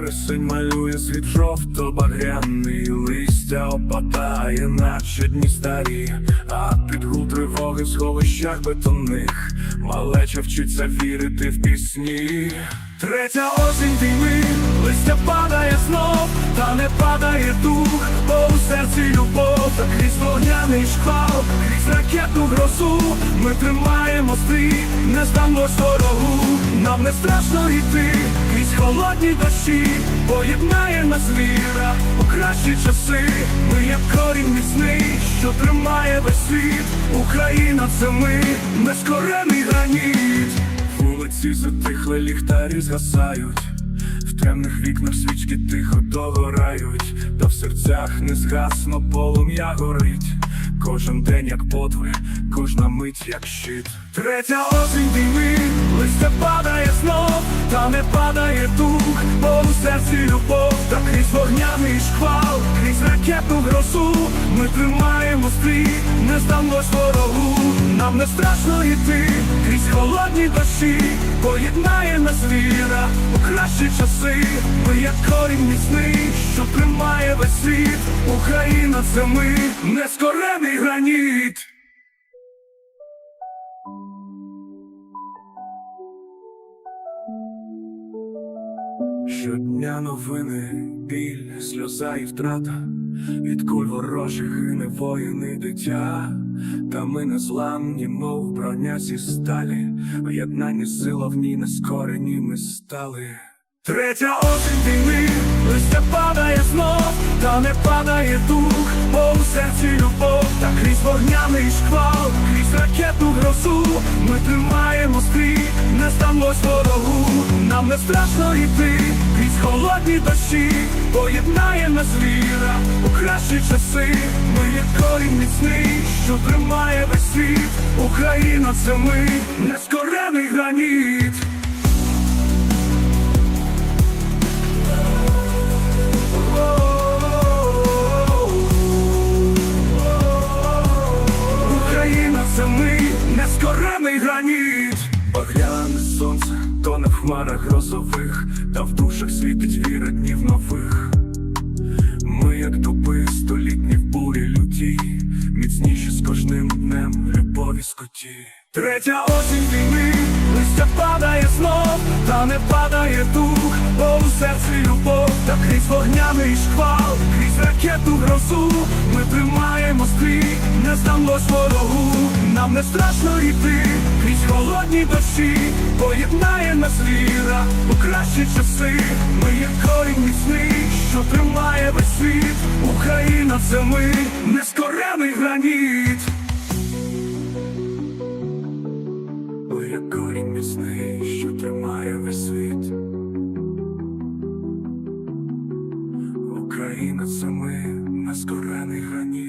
Вересень малює світ жовто-багряний Листя опадає, наче дні старі, а під гул тривоги в сховищах бетонних Малеча вчиться вірити в пісні. Третя осінь війни, листя падає знов, та не падає дух, бо у серці любов, та крізь вогняний шквал, крізь ракетну грозу, ми тримаємо стрій, не здамось ворогу, нам не страшно йти, холодні дощі, поєднає нас віра у кращі часи, ми як корінь міцний, що тримає весь світ, Україна це ми, нескорений граніт. Вулиці затихли, ліхтарі згасають, в темних вікнах свічки тихо догорають, та в серцях не згасно полум'я горить. Кожен день як подвиг, кожна мить як щит. Третя осінь війни, бо у серці любов, та крізь вогняний шквал, крізь ракетну грозу, ми тримаємо стрій, не здамось ворогу, нам не страшно йти, крізь холодні дощі, поєднає нас віра. У кращі часи, ми як корінь міцний, що тримає весь світ, Україна це ми, нескорений граніт. Щодня новини, біль, сльоза і втрата, від куль ворожих гине воїн і дитя, та ми не зламні, мов броня зі сталі, в сила в ній нескорені ми стали. Третя осінь війни, листя падає знов, та не падає дух, бо у серці любов, та крізь вогняний шквал, крізь гросу ми тримаємо стрій, не сталось ворогу, нам не страшно йти, крізь холодні дощі, поєднає нас віра у кращі часи, ми є корінь міцний, що тримає весь світ, Україна це ми, нескорений граніт. Нескорений граніт. Багряне сонце, то не в хмарах грозових, та в душах світить віра днів нових. Ми, як дуби, столітні в бурі люті, міцніші з кожним днем любові скоті. Третя осінь війни, листя падає знов, та не падає дух, бо у серці любов, та крізь вогняний шквал, крізь ракетну грозу, ми тримаємо стрій, не здамось ворогу, нам не страшно йти, крізь холодні дощі, поєднає нас віра у кращі часи, ми як корінь міцний, Україна це ми, нескорений граніт. О, як корінь міцний, що тримає весь світ. Україна це ми, нескорений граніт.